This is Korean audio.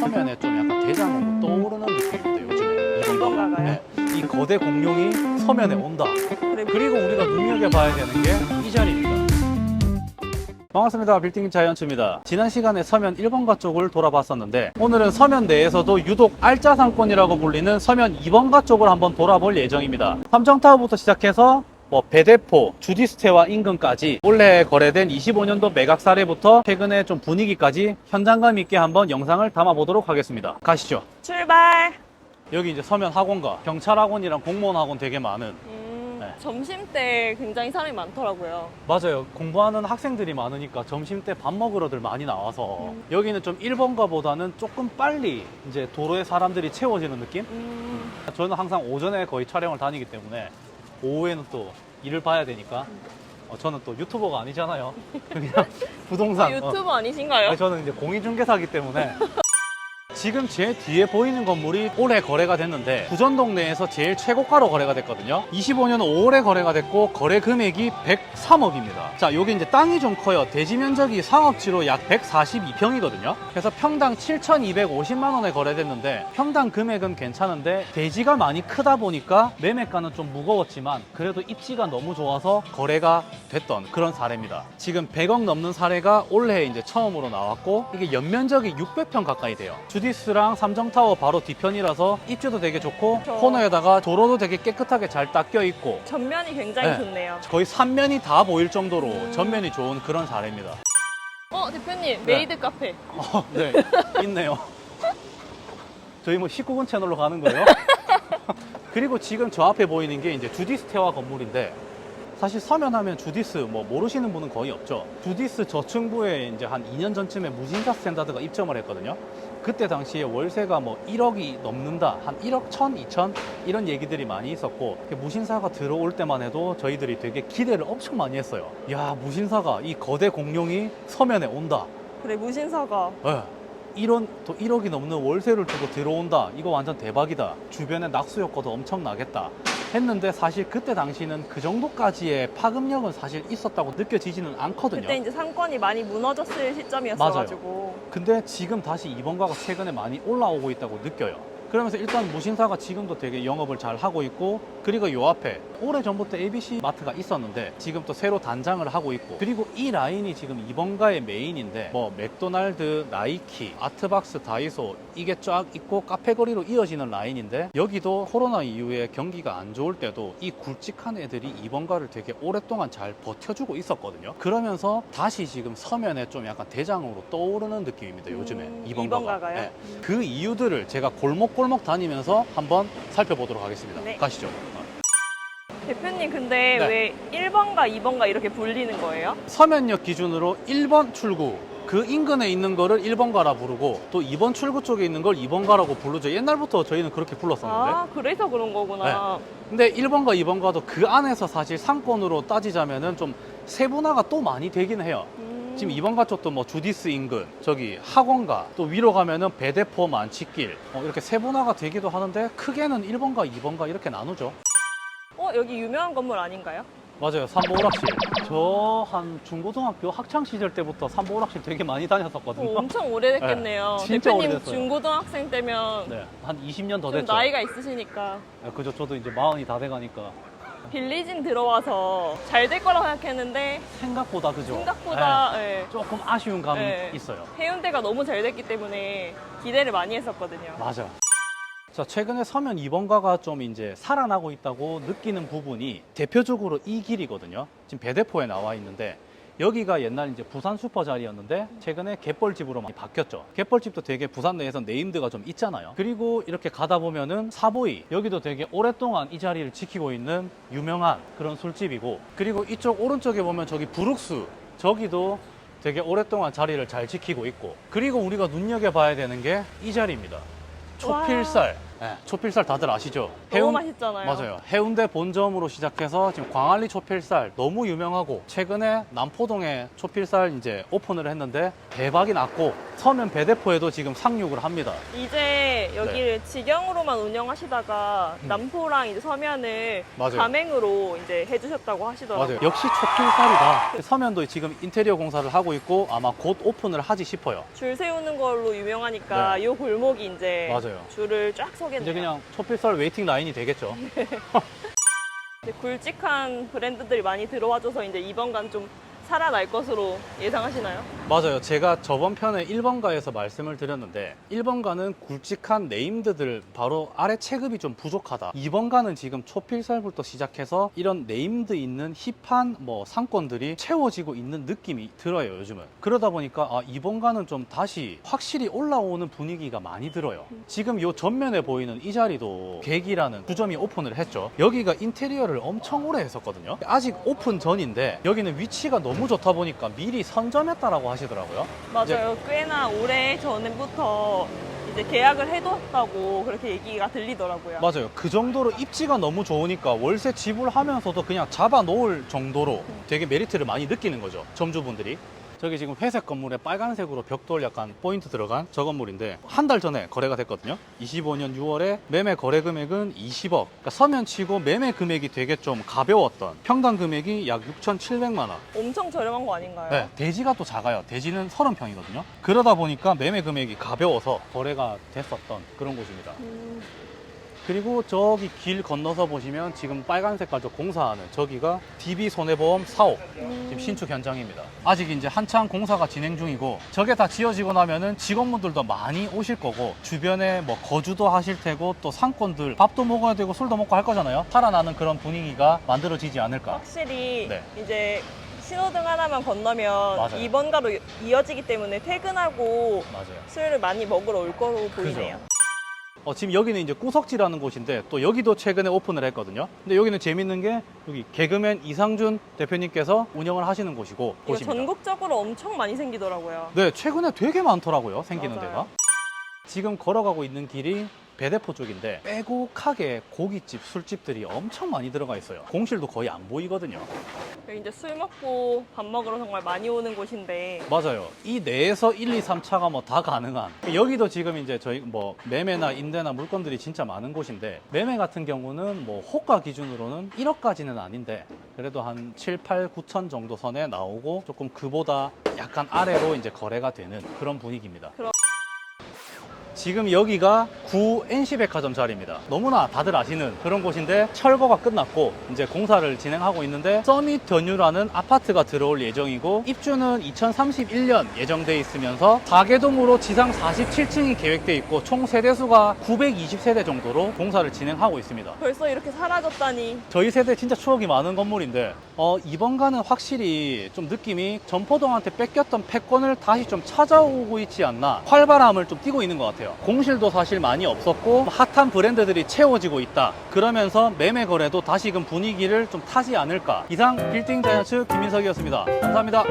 서면에 좀 약간 대장으로 떠오르는 느낌인데 요즘에 이번 이번가가요? 네. 이 거대 공룡이 서면에 온다. 그리고 우리가 눈여겨봐야 되는 게 이 자리입니다. 반갑습니다. 빌딩 자이언츠입니다. 지난 시간에 서면 1번가 쪽을 돌아봤었는데 오늘은 서면 내에서도 유독 알짜 상권이라고 불리는 서면 2번가 쪽을 한번 돌아볼 예정입니다. 삼정타워부터 시작해서 뭐 배대포, 주디스테와 인근까지 올해 거래된 25년도 매각 사례부터 최근에 좀 분위기까지 현장감 있게 한번 영상을 담아보도록 하겠습니다. 가시죠. 출발. 여기 이제 서면 학원가, 경찰 학원이랑 공무원 학원 되게 많은 음, 네. 점심 때 굉장히 사람이 많더라고요. 맞아요. 공부하는 학생들이 많으니까 점심 때 밥 먹으러들 많이 나와서 음. 여기는 좀 1번가보다는 조금 빨리 이제 도로에 사람들이 채워지는 느낌? 음, 저는 항상 오전에 거의 촬영을 다니기 때문에 오후에는 또 일을 봐야 되니까 어, 저는 또 유튜버가 아니잖아요. 그냥 부동산. 어. 유튜브 아니신가요? 아니, 저는 이제 공인중개사기 때문에 지금 제 뒤에 보이는 건물이 올해 거래가 됐는데 부전 동네에서 제일 최고가로 거래가 됐거든요. 25년 5월에 거래가 됐고 거래 금액이 103억입니다. 자, 여기 이제 땅이 좀 커요. 대지 면적이 상업지로 약 142평이거든요. 그래서 평당 7,250만 원에 거래됐는데 평당 금액은 괜찮은데 대지가 많이 크다 보니까 매매가는 좀 무거웠지만 그래도 입지가 너무 좋아서 거래가 됐던 그런 사례입니다. 지금 100억 넘는 사례가 올해 이제 처음으로 나왔고 이게 연면적이 600평 가까이 돼요. 주디 스랑 삼정타워 바로 뒤편이라서 입지도 되게 좋고 그렇죠. 코너에다가 도로도 되게 깨끗하게 잘 닦여 있고 전면이 굉장히 네. 좋네요. 거의 삼면이 다 보일 정도로 음. 전면이 좋은 그런 사례입니다. 어, 대표님, 메이드 카페. 어, 네, 있네요. 저희 뭐 19금 채널로 가는 거예요? 그리고 지금 저 앞에 보이는 게 이제 주디스테와 건물인데 사실 서면 하면 주디스 뭐 모르시는 분은 거의 없죠. 주디스 저층부에 이제 한 2년 전쯤에 무신사 스탠다드가 입점을 했거든요. 그때 당시에 월세가 뭐 1억이 넘는다, 한 1억 1천, 2천 이런 얘기들이 많이 있었고 무신사가 들어올 때만 해도 저희들이 되게 기대를 엄청 많이 했어요. 야 무신사가 이 거대 공룡이 서면에 온다. 그래 무신사가. 네. 예. 1원, 1억이 넘는 월세를 주고 들어온다. 이거 완전 대박이다. 주변에 낙수 효과도 엄청나겠다. 했는데 사실 그때 당시는 그 정도까지의 파급력은 사실 있었다고 느껴지지는 않거든요. 그때 이제 상권이 많이 무너졌을 시점이었어가지고. 맞아요. 근데 지금 다시 이번과가 최근에 많이 올라오고 있다고 느껴요. 그러면서 일단 무신사가 지금도 되게 영업을 잘 하고 있고 그리고 요 앞에 오래 전부터 ABC 마트가 있었는데 지금 또 새로 단장을 하고 있고 그리고 이 라인이 지금 이번가의 메인인데 뭐 맥도날드, 나이키, 아트박스, 다이소 이게 쫙 있고 카페거리로 이어지는 라인인데 여기도 코로나 이후에 경기가 안 좋을 때도 이 굵직한 애들이 이번가를 되게 오랫동안 잘 버텨주고 있었거든요. 그러면서 다시 지금 서면에 좀 약간 대장으로 떠오르는 느낌입니다. 요즘에 음, 이번가가. 이번가가요? 네. 그 이유들을 제가 골목 골목 다니면서 한번 살펴보도록 하겠습니다. 네. 가시죠. 대표님, 근데 네. 왜 1번가, 2번가 이렇게 불리는 거예요? 서면역 기준으로 1번 출구 그 인근에 있는 거를 1번가라 부르고 또 2번 출구 쪽에 있는 걸 2번가라고 부르죠. 옛날부터 저희는 그렇게 불렀었는데. 아, 그래서 그런 거구나. 근데 1번가, 2번가도 그 안에서 사실 상권으로 따지자면은 좀 세분화가 또 많이 되긴 해요. 음, 지금 2번 가 쪽도 뭐 주디스 인근, 저기 학원가, 또 위로 가면은 배대포 만치길 어, 이렇게 세분화가 되기도 하는데 크게는 1번가, 2번가 이렇게 나누죠. 어, 여기 유명한 건물 아닌가요? 맞아요. 삼보 오락실. 저 한 중고등학교 학창 시절 때부터 삼보 오락실 되게 많이 다녔었거든요. 어, 엄청 오래됐겠네요. 네, 진짜 대표님 오래됐어요. 중고등학생 때면 네, 한 20년 더 좀 됐죠. 나이가 있으시니까 네, 그죠. 저도 이제 마흔이 다 돼가니까 빌리진 들어와서 잘 될 거라고 생각했는데 생각보다 그죠. 생각보다 예, 네, 조금 아쉬운 감이 네. 있어요. 해운대가 너무 잘 됐기 때문에 기대를 많이 했었거든요. 맞아. 자, 최근에 서면 2번가가 좀 이제 살아나고 있다고 느끼는 부분이 대표적으로 이 길이거든요. 지금 배대포에 나와 있는데 여기가 옛날 이제 부산 슈퍼 자리였는데 최근에 갯벌집으로 많이 바뀌었죠. 갯벌집도 되게 부산 내에서 네임드가 좀 있잖아요. 그리고 이렇게 가다 보면은 사보이 여기도 되게 오랫동안 이 자리를 지키고 있는 유명한 그런 술집이고 그리고 이쪽 오른쪽에 보면 저기 부룩스 저기도 되게 오랫동안 자리를 잘 지키고 있고 그리고 우리가 눈여겨봐야 되는 게 이 자리입니다. 초필살 네, 초필살 다들 아시죠? 너무 맛있잖아요. 맞아요. 해운대 본점으로 시작해서 지금 광안리 초필살 너무 유명하고 최근에 남포동에 초필살 이제 오픈을 했는데 대박이 났고 서면 배대포에도 지금 상륙을 합니다. 이제 여기를 직영으로만 운영하시다가 네. 음. 남포랑 이제 서면을 맞아요. 가맹으로 이제 해주셨다고 하시더라고요. 맞아요. 역시 초필살이다. 서면도 지금 인테리어 공사를 하고 있고 아마 곧 오픈을 하지 싶어요. 줄 세우는 걸로 유명하니까 네. 이 골목이 이제 맞아요. 줄을 쫙 서 겠네요. 이제 그냥 초필살 웨이팅 라인이 되겠죠. 이제 굵직한 브랜드들이 많이 들어와줘서 이제 이번간 좀 살아날 것으로 예상하시나요? 맞아요. 제가 저번 편에 1번가에서 말씀을 드렸는데 1번가는 굵직한 네임드들 바로 아래 체급이 좀 부족하다. 2번가는 지금 초필살부터 시작해서 이런 네임드 있는 힙한 뭐 상권들이 채워지고 있는 느낌이 들어요, 요즘은. 그러다 보니까 아, 2번가는 좀 다시 확실히 올라오는 분위기가 많이 들어요. 지금 요 전면에 보이는 이 자리도 계기라는 주점이 오픈을 했죠. 여기가 인테리어를 엄청 오래 했었거든요. 아직 오픈 전인데 여기는 위치가 너무 좋다 보니까 미리 선점했다라고 하시더라고요. 맞아요. 꽤나 오래 전부터 이제 계약을 해뒀다고 그렇게 얘기가 들리더라고요. 맞아요. 그 정도로 입지가 너무 좋으니까 월세 지불하면서도 그냥 잡아 놓을 정도로 되게 메리트를 많이 느끼는 거죠. 점주분들이. 저기 지금 회색 건물에 빨간색으로 벽돌 약간 포인트 들어간 저 건물인데 한 달 전에 거래가 됐거든요. 25년 6월에 매매 거래 금액은 20억. 그러니까 서면 치고 매매 금액이 되게 좀 가벼웠던 평당 금액이 약 6,700만 원. 엄청 저렴한 거 아닌가요? 네, 대지가 또 작아요. 대지는 30평이거든요. 그러다 보니까 매매 금액이 가벼워서 거래가 됐었던 그런 곳입니다. 음, 그리고 저기 길 건너서 보시면 지금 빨간 색깔 저 공사하는 저기가 DB 손해보험 사옥 음, 지금 신축 현장입니다. 아직 이제 한창 공사가 진행 중이고 저게 다 지어지고 나면은 직원분들도 많이 오실 거고 주변에 뭐 거주도 하실 테고 또 상권들 밥도 먹어야 되고 술도 먹고 할 거잖아요. 살아나는 그런 분위기가 만들어지지 않을까. 확실히 네. 이제 신호등 하나만 건너면 맞아요. 2번가로 이어지기 때문에 퇴근하고 맞아요. 술을 많이 먹으러 올 거로 보이네요. 어, 지금 여기는 이제 꾸석지라는 곳인데 또 여기도 최근에 오픈을 했거든요. 근데 여기는 재밌는 게 여기 개그맨 이상준 대표님께서 운영을 하시는 곳이고 이거 곳입니다. 전국적으로 엄청 많이 생기더라고요. 네, 최근에 되게 많더라고요. 생기는 맞아요. 데가. 지금 걸어가고 있는 길이 배대포 쪽인데 빼곡하게 고깃집, 술집들이 엄청 많이 들어가 있어요. 공실도 거의 안 보이거든요. 여기 이제 술 먹고 밥 먹으러 정말 많이 오는 곳인데 맞아요. 이 내에서 1, 2, 3차가 뭐 다 가능한. 여기도 지금 이제 저희 뭐 매매나 임대나 물건들이 진짜 많은 곳인데 매매 같은 경우는 뭐 호가 기준으로는 1억까지는 아닌데 그래도 한 7, 8, 9천 정도 선에 나오고 조금 그보다 약간 아래로 이제 거래가 되는 그런 분위기입니다. 그럼- 지금 여기가 구 NC백화점 자리입니다. 너무나 다들 아시는 그런 곳인데 철거가 끝났고 이제 공사를 진행하고 있는데 서밋 더뉴라는 아파트가 들어올 예정이고 입주는 2031년 예정돼 있으면서 4개동으로 지상 47층이 계획돼 있고 총 세대수가 920세대 정도로 공사를 진행하고 있습니다. 벌써 이렇게 사라졌다니 저희 세대 진짜 추억이 많은 건물인데 어, 이번가는 확실히 좀 느낌이 전포동한테 뺏겼던 패권을 다시 좀 찾아오고 있지 않나 활발함을 좀 띠고 있는 것 같아요 공실도 사실 많이 없었고 핫한 브랜드들이 채워지고 있다. 그러면서 매매 거래도 다시금 분위기를 좀 타지 않을까. 이상 빌딩 자이언츠 김인석이었습니다. 감사합니다